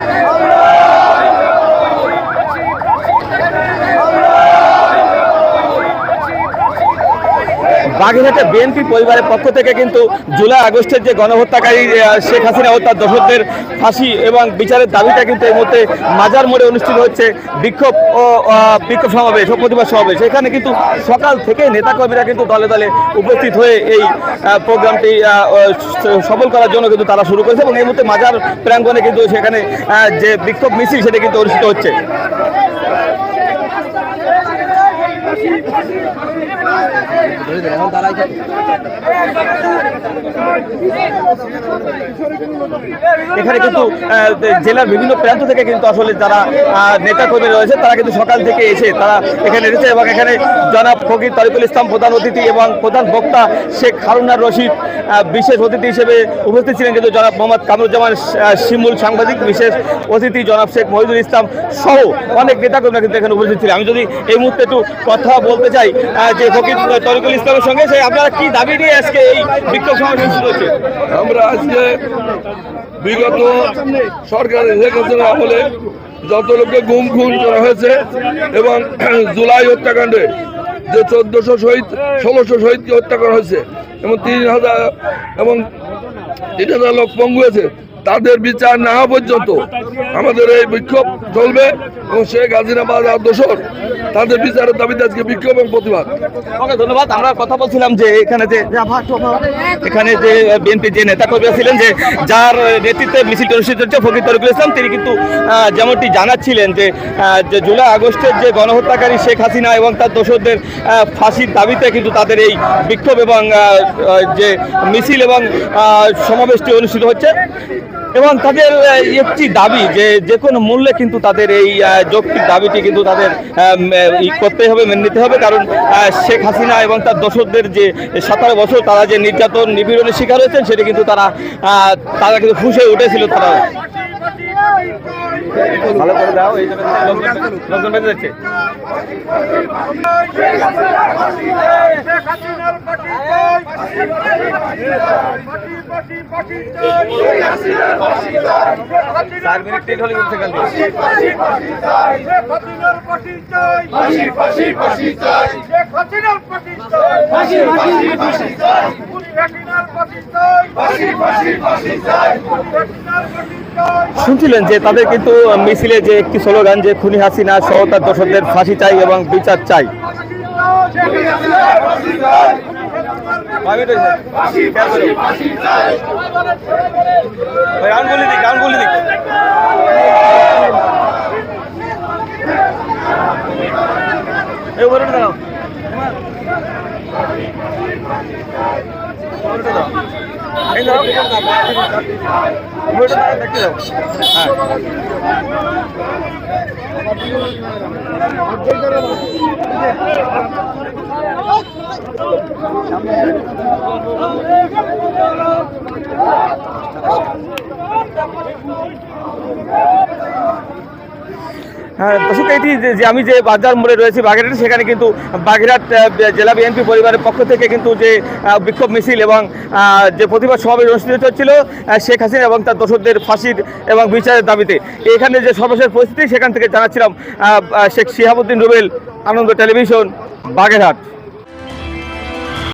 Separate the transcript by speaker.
Speaker 1: Yeah. বাগেরহাটে BNP পরিবারের পক্ষ থেকে কিন্তু জুলাই আগস্টের যে গণহত্যাকারী শেখ হাসিনা ও তার দোষকদের ফাঁসি এবং বিচারের দাবিটা কিন্তু এই মুহূর্তে মাজার মোড়ে অনুষ্ঠিত হচ্ছে বিক্ষোভ ও বিক্ষোভ সমাবেশ ও প্রতিবাদ সমাবেশ। এখানে কিন্তু সকাল থেকে নেতাকর্মীরা কিন্তু দলে দলে উপস্থিত হয়ে এই প্রোগ্রামটি সফল করার জন্য কিন্তু তারা শুরু করেছে এবং এই মুহূর্তে মাজার প্রাঙ্গণে কিন্তু সেখানে যে বিক্ষোভ মিছিল সেটা কিন্তু অনুষ্ঠিত হচ্ছে। এখানে কিন্তু জেলার বিভিন্ন প্রান্ত থেকে কিন্তু আসলে যারা নেতা কর্মী রয়েছে, তারা কিন্তু সকাল থেকে এসে তারা এখানে এসেছে এবং এখানে জনাব ফকির তরিকুল ইসলাম প্রধান অতিথি এবং প্রধান বক্তা শেখ হারুনার রশিদ বিশেষ অতিথি হিসেবে উপস্থিত ছিলেন কিন্তু জনাব মোহাম্মদ কামরুজ্জামান শিমুল সাংবাদিক, বিশেষ অতিথি জনাব শেখ মহিদুল ইসলাম সহ অনেক নেতাকর্মীরা কিন্তু এখানে উপস্থিত ছিলেন। আমি যদি এই মুহূর্তে একটু কথা বলতে চাই যে ফকির তরিকুল ইসলামের সঙ্গে সে আপনারা কি দাবি নিয়ে আজকে এই বিক্ষোভ সমাবেশ অনুষ্ঠিত হচ্ছে?
Speaker 2: আমরা আজকে বিগত সরকারের শেখ আমলে যত লোককে গুম খুন করা হয়েছে এবং জুলাই হত্যাকাণ্ডে যে চোদ্দশো শহীদ, ষোলোশো শহীদকে হত্যা করা হয়েছে, এবং তিন হাজার, এবং তিন হাজার লোক পঙ্গু হয়েছে, তাদের বিচার না পর্যন্ত আমাদের এই বিক্ষোভ চলবে এবং শেখ হাসিনা বা যারা দোষর তাদের বিচারের দাবিতে আজকে বিক্ষোভ এবং প্রতিবাদ।
Speaker 1: ধন্যবাদ। আমরা কথা বলছিলাম যে এখানে যে এখানে যে বিএনপি যে নেতা কর্মীরা ছিলেন, যে যার নেতৃত্বে মিছিল অনুষ্ঠিত হচ্ছে ফকির তরিকুল ইসলাম, তিনি কিন্তু যেমনটি জানাচ্ছিলেন যে জুলাই আগস্টের যে গণহত্যাকারী শেখ হাসিনা এবং তার দোষরদের ফাঁসির দাবিতে কিন্তু তাদের এই বিক্ষোভ এবং যে মিছিল এবং সমাবেশটি অনুষ্ঠিত হচ্ছে। এবং তাদের একটি দাবি যে যে কোনো মূল্যে কিন্তু তাদের এই যৌক্তিক দাবিটি কিন্তু তাদের ই করতে হবে, মেনে নিতে হবে। কারণ শেখ হাসিনা এবং তার দোসরদের যে সতেরো বছর তারা যে নির্যাতন, নিপীড়নের শিকার হয়েছেন, সেটি কিন্তু তারা তারা কিন্তু ফুসে উঠেছিল, তারা। ভালো করে দাও, এই শুনছিলেন যে তাদের কিন্তু মিছিলে যে একটি স্লোগান যে খুনি হাসিনা সহ তার দর্শকদের ফাঁসি চাই এবং বিচার চাই। গান বলে দিক গান বলে দিক এই উপরে দাঁড়াও। এই দাঁড়াও। উপরে দাঁড়াও, দেখতে দাও। হ্যাঁ। হ্যাঁ দর্শক এটি যে- আমি যে বাজার মোড়ে রয়েছি বাগেরহাট, সেখানে কিন্তু বাগেরহাট জেলা বিএনপি পরিবারের পক্ষ থেকে কিন্তু যে বিক্ষোভ মিছিল এবং যে প্রতিবাদ সমাবেশ অনুষ্ঠিত হচ্ছিল শেখ হাসিনা এবং তার দোষকদের ফাঁসির এবং বিচারের দাবিতে। এখানে যে সর্বশেষ পরিস্থিতি, সেখান থেকে জানাচ্ছিলাম শেখ শিহাবুদ্দিন রুবেল, আনন্দ টেলিভিশন, বাগেরহাট।